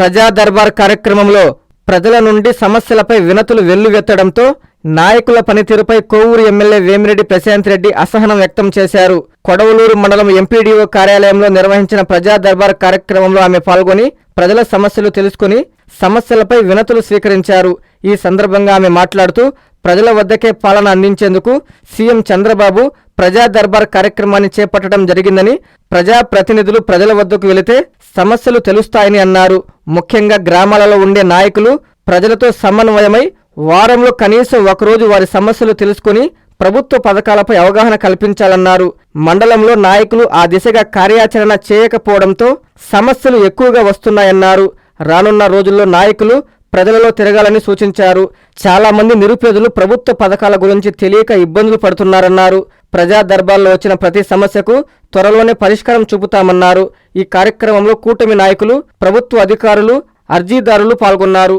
ప్రజా దర్బార్ కార్యక్రమంలో ప్రజల నుండి సమస్యలపై వినతులు వెల్లువెత్తడంతో నాయకుల పనితీరుపై కోవూరు ఎమ్మెల్యే వేమిరెడ్డి ప్రశాంత్ రెడ్డి అసహనం వ్యక్తం చేశారు. కొడవలూరు మండలం ఎంపీడీఓ కార్యాలయంలో నిర్వహించిన ప్రజా దర్బార్ కార్యక్రమంలో ఆమె పాల్గొని ప్రజల సమస్యలు తెలుసుకుని సమస్యలపై వినతులు స్వీకరించారు. ఈ సందర్భంగా ఆమె మాట్లాడుతూ ప్రజల వద్దకే పాలన అందించేందుకు సీఎం చంద్రబాబు ప్రజా దర్బార్ కార్యక్రమాన్ని చేపట్టడం జరిగిందని ప్రజా ప్రతినిధులు ప్రజల వద్దకు వెళితే సమస్యలు తెలుస్తాయని అన్నారు. ముఖ్యంగా గ్రామాలలో ఉండే నాయకులు ప్రజలతో సమన్వయమై వారంలో కనీసం ఒకరోజు వారి సమస్యలు తెలుసుకుని ప్రభుత్వ పథకాలపై అవగాహన కల్పించాలన్నారు. మండలంలో నాయకులు ఆ దిశగా కార్యాచరణ చేయకపోవడంతో సమస్యలు ఎక్కువగా వస్తున్నాయన్నారు. రానున్న రోజుల్లో నాయకులు ప్రజలలో తిరగాలని సూచించారు. చాలామంది నిరుపేదలు ప్రభుత్వ పథకాల గురించి తెలియక ఇబ్బందులు పడుతున్నారన్నారు. ప్రజా దర్బార్లో వచ్చిన ప్రతి సమస్యకు త్వరలోనే పరిష్కారం చూపుతామన్నారు. ఈ కార్యక్రమంలో కూటమి నాయకులు ప్రభుత్వ అధికారులు అర్జీదారులు పాల్గొన్నారు.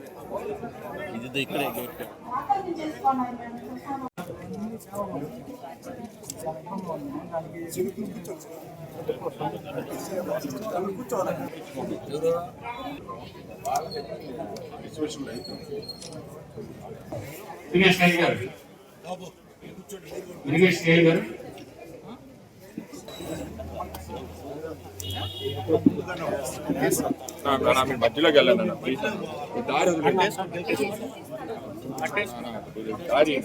ఇది ఇక్కడే గేట్ దినేష్ నాయక్ గారు. దినేష్ నాయక్ గారు. మీరు మధ్యలోకి వెళ్ళండి దారి దారి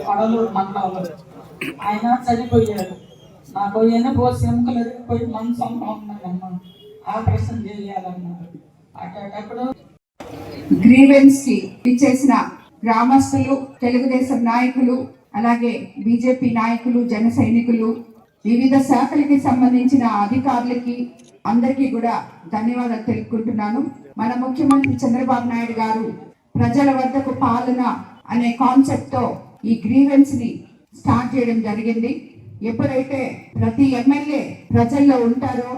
కడలూరు మండలంలో ఆయన చనిపోయాడు. నాకు ఎన్నుపోసి ఎముకలు మనసు మనసంగా ఆ ప్రశ్న చేయాలన్నారు అక్కడ గ్రీవెన్స్కి ఇచ్చేసిన గ్రామస్తులు తెలుగుదేశం నాయకులు అలాగే బీజేపీ నాయకులు జన సైనికులు వివిధ శాఖలకి సంబంధించిన అధికారులకి అందరికీ కూడా ధన్యవాదాలు తెలుపుకుంటున్నాను. మన ముఖ్యమంత్రి చంద్రబాబు నాయుడు గారు ప్రజల వద్దకు పాలన అనే కాన్సెప్ట్తో ఈ గ్రీవెన్స్ని స్టార్ట్ చేయడం జరిగింది. ఎప్పుడైతే ప్రతి ఎమ్మెల్యే ప్రజల్లో ఉంటారో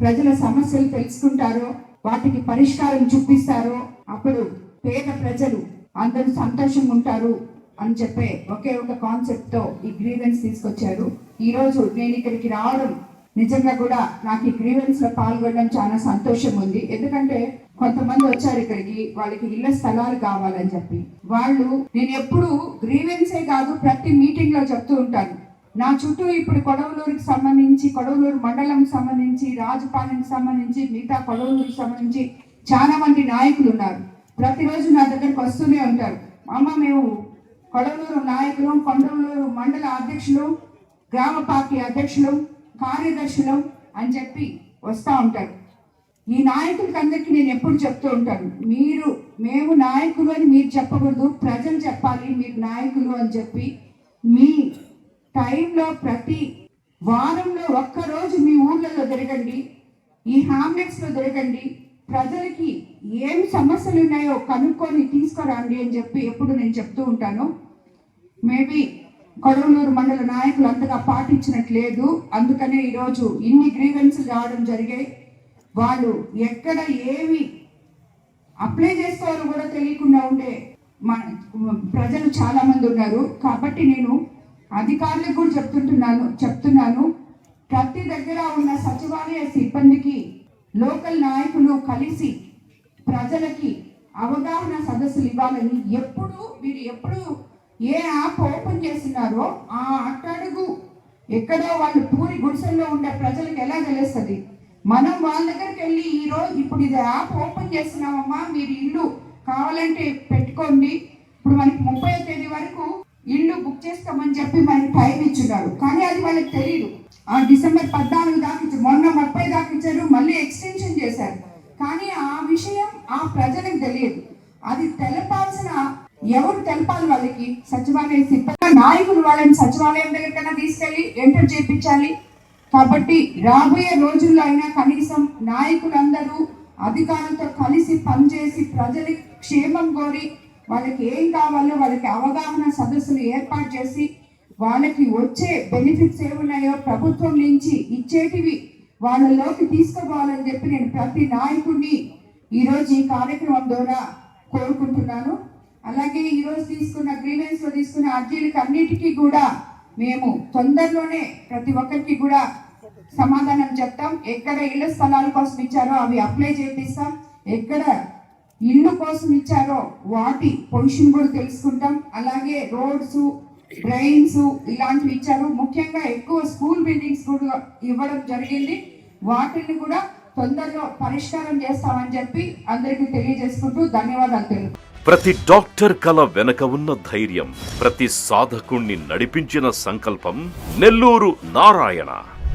ప్రజల సమస్యలు తెలుసుకుంటారో వాటికి పరిష్కారం చూపిస్తారో అప్పుడు పేద ప్రజలు అందరూ సంతోషంగా ఉంటారు అని చెప్పే ఒకే ఒక కాన్సెప్ట్తో ఈ గ్రీవెన్స్ తీసుకొచ్చారు. ఈ రోజు నేను ఇక్కడికి రావడం నిజంగా కూడా నాకు ఈ గ్రీవెన్స్లో పాల్గొనడం చాలా సంతోషం ఉంది ఎందుకంటే కొంతమంది వచ్చారు ఇక్కడికి వాళ్ళకి ఇళ్ళ స్థలాలు కావాలని చెప్పి. వాళ్ళు నేను ఎప్పుడు గ్రీవెన్సే కాదు ప్రతి మీటింగ్లో చెప్తూ ఉంటాను. నా చుట్టూ ఇప్పుడు కొడవలూరుకి సంబంధించి కొడవలూరు మండలం సంబంధించి రాజపాలెంకి సంబంధించి మిగతా కొడవలూరుకి సంబంధించి చాలా మంది నాయకులు ఉన్నారు. ప్రతిరోజు నా దగ్గరకు వస్తూనే ఉంటారు. అమ్మ మేము కొడవలూరు నాయకులు కొండలూరు మండల అధ్యక్షులు గ్రామ పార్టీ అధ్యక్షులు కార్యదర్శులు అని చెప్పి వస్తూ ఉంటారు. ఈ నాయకులకందరికీ నేను ఎప్పుడు చెప్తూ ఉంటాను మీరు మేము నాయకులు అని మీరు చెప్పకూడదు ప్రజలు చెప్పాలి మీరు నాయకులు అని చెప్పి. మీ టైంలో ప్రతి వారంలో ఒక్కరోజు మీ ఊళ్ళలో తిరగండి ఈ హామ్లెట్స్లో తిరగండి ప్రజలకి ఏం సమస్యలు ఉన్నాయో కనుక్కొని తీసుకురండి అని చెప్పి ఎప్పుడు నేను చెప్తూ ఉంటాను. మేబీ కొడవలూరు మండల నాయకులు అంతగా పాటించినట్లేదు. అందుకనే ఈరోజు ఇన్ని గ్రీవెన్సులు రావడం జరిగాయి వాళ్ళు ఎక్కడ ఏవి అప్లై చేసుకోవాలో కూడా తెలియకుండా ఉండే మన ప్రజలు చాలా మంది ఉన్నారు. కాబట్టి నేను అధికారులకు కూడా చెప్తుంటున్నాను చెప్తున్నాను. ప్రతి దగ్గర ఉన్న సచివాలయ సిబ్బందికి లోకల్ నాయకులు కలిసి ప్రజలకి అవగాహన సదస్సులు ఇవ్వాలని ఎప్పుడు మీరు ఎప్పుడు ఏ యాప్ ఓపెన్ చేస్తున్నారో ఆ అట్టడుగు ఎక్కడో వాళ్ళు పూరి గుడిసెల్లో ఉండే ప్రజలకు ఎలా తెలుస్తుంది? మనం వాళ్ళ దగ్గరికి వెళ్ళి ఈరోజు ఇప్పుడు ఇది యాప్ ఓపెన్ చేస్తున్నామమ్మా మీరు ఇల్లు కావాలంటే పెట్టుకోండి. ఇప్పుడు మనకి ముప్పై తేదీ వరకు ఇల్లు బుక్ చేస్తామని చెప్పి మనకి టైం ఇచ్చున్నారు. కానీ అది వాళ్ళకి తెలియదు ఆ డిసెంబర్ పద్నాలుగు దాకా మొన్న ముప్పై దాకా ఇచ్చారు మళ్ళీ ఎక్స్టెన్షన్ చేశారు. కానీ ఆ విషయం ఆ ప్రజలకు తెలియదు. అది తెలపాల్సిన ఎవరు తెలపాలి వాళ్ళకి? సచివాలయ సిబ్బంది నాయకులు వాళ్ళని సచివాలయం దగ్గరికైనా తీసుకెళ్ళి ఎంటర్ చేయించాలి కాబట్టి రాబోయే రోజుల్లో అయినా కనీసం నాయకులందరూ అధికారులతో కలిసి పనిచేసి ప్రజల క్షేమం కోరి వాళ్ళకి ఏం కావాలో వాళ్ళకి అవగాహన సదస్సులు ఏర్పాటు చేసి వాళ్ళకి వచ్చే బెనిఫిట్స్ ఏమున్నాయో ప్రభుత్వం నుంచి ఇచ్చేటివి వాళ్ళలోకి తీసుకుపోవాలని చెప్పి నేను ప్రతి నాయకుడిని ఈరోజు ఈ కార్యక్రమం ద్వారా కోరుకుంటున్నాను. అలాగే ఈరోజు తీసుకున్న గ్రీవెన్స్లో తీసుకున్న అర్జీలకు అన్నిటికీ కూడా మేము తొందరలోనే ప్రతి ఒక్కరికి కూడా సమాధానం చెప్తాం. ఎక్కడ ఇళ్ళ స్థలాల కోసం ఇచ్చారో అవి అప్లై చేపిస్తాం. ఎక్కడ ఇల్లు కోసం ఇచ్చారో వాటి పొజిషన్ కూడా తెలుసుకుంటాం. అలాగే రోడ్స్ ట్రైన్స్ ఇలాంటివి ఇచ్చారు. ముఖ్యంగా ఎక్కువ స్కూల్ బిల్డింగ్స్ కూడా ఇవ్వడం జరిగింది. వాటిని కూడా తొందరలో పరిష్కారం చేస్తామని చెప్పి అందరికీ తెలియజేసుకుంటూ ధన్యవాదాలు తెలుపు ప్రతి డాక్టర్ కల వెనక ఉన్న ధైర్యం ప్రతి సాధకుణ్ణి నడిపించిన సంకల్పం నెల్లూరు నారాయణ.